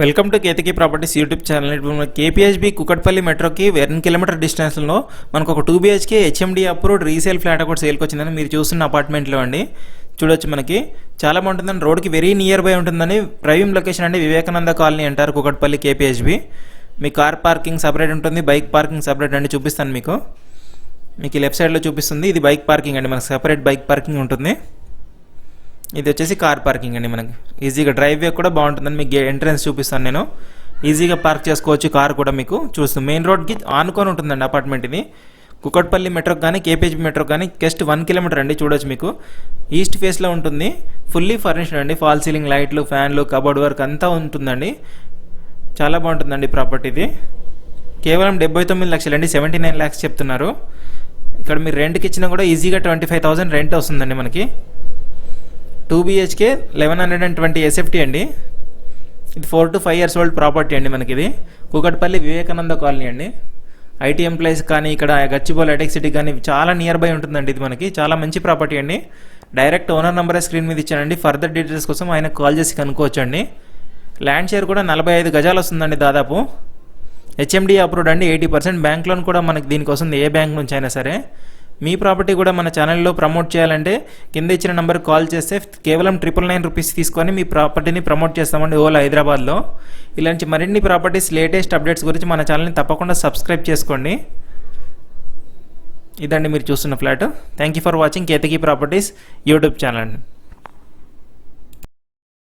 Welcome to Ketaki properties YouTube channel. ఇప్పుడు KPHB Kukatpally మెట్రోకి one kilometre డిస్టెన్స్లో మనకు ఒక two BHK HMD approved resale flat ఒకటి సేల్కి వచ్చిందని మీరు చూస్తున్న అపార్ట్మెంట్లో అండి. చూడొచ్చు మనకి. చాలా బాగుంటుందని రోడ్కి వెరీ నియర్ బై ఉంటుందని డ్రైవింగ్ లొకేషన్ అండి వివేకానంద కాలనీ అంటారు కుకట్పల్లి కేపీహెచ్బి. మీ కార్ పార్కింగ్ సపరేట్ ఉంటుంది. బైక్ పార్కింగ్ సపరేట్ అండి చూపిస్తాను మీకు. మీకు లెఫ్ట్ సైడ్లో చూపిస్తుంది. ఇది బైక్ పార్కింగ్ అండి. మనకు సపరేట్ బైక్ పార్కింగ్ ఉంటుంది. ఇది వచ్చేసి కార్ పార్కింగ్ అండి మనకి. ఈజీగా డ్రైవ్ వే కూడా బాగుంటుందని మీకు ఎంట్రన్స్ చూపిస్తాను నేను. ఈజీగా పార్క్ చేసుకోవచ్చు కార్ కూడా మీకు. చూస్తూ మెయిన్ రోడ్కి ఆనుకొని ఉంటుందండి అపార్ట్మెంట్ ఇది కుకట్పల్లి మెట్రోకి కానీ కేపీజీ మెట్రో కానీ జస్ట్ వన్ కిలోమీటర్ అండి చూడొచ్చు మీకు. ఈస్ట్ ఫేస్లో ఉంటుంది. ఫుల్లీ ఫర్నిష్డ్ అండి. ఫాల్ సీలింగ్ లైట్లు ఫ్యాన్లు కబోర్డ్ వర్క్ అంతా ఉంటుందండి. చాలా బాగుంటుందండి ప్రాపర్టీ ఇది. కేవలం డెబ్బై తొమ్మిది లక్షలు అండి. సెవెంటీ నైన్ ల్యాక్స్ చెప్తున్నారు. ఇక్కడ మీరు రెంట్కి ఇచ్చినా కూడా ఈజీగా ట్వంటీ ఫైవ్ థౌసండ్ రెంట్ వస్తుందండి మనకి. Two BHK eleven hundred and twenty SFT అండి. ఇది four to five years old property అండి మనకి ఇది కూకట్పల్లి వివేకానంద కాలనీ అండి. ఐటీ ఎంప్లాయీస్ కానీ ఇక్కడ గచ్చిబోల్ హైటెక్ సిటీ కానీ చాలా నియర్ బై ఉంటుందండి ఇది మనకి. చాలా మంచి ప్రాపర్టీ అండి. డైరెక్ట్ ఓనర్ నెంబరే స్క్రీన్ మీద ఇచ్చానండి. ఫర్దర్ డీటెయిల్స్ కోసం ఆయన కాల్ చేసి కనుక్కోవచ్చు అండి ల్యాండ్ షేర్ కూడా నలభై ఐదు గజాలు వస్తుందండి దాదాపు. హెచ్ఎండి అప్రూవ్డ్ అండి. ఎయిటీ పర్సెంట్ బ్యాంక్ లోన్ కూడా మనకి దీనికి వస్తుంది ఏ బ్యాంక్ నుంచి అయినా సరే. మీ ప్రాపర్టీ కూడా మన ఛానల్లో ప్రమోట్ చేయాలంటే కింద ఇచ్చిన నెంబర్కి కాల్ చేస్తే కేవలం ట్రిపుల్ నైన్ రూపీస్ తీసుకొని మీ ప్రాపర్టీని ప్రమోట్ చేస్తామండి ఓలా హైదరాబాద్లో. ఇలాంటి మరిన్ని ప్రాపర్టీస్ లేటెస్ట్ అప్డేట్స్ గురించి మన ఛానల్ని తప్పకుండా సబ్స్క్రైబ్ చేసుకోండి. ఇదండి మీరు చూస్తున్న flat. Thank you for watching Ketaki properties YouTube channel అండి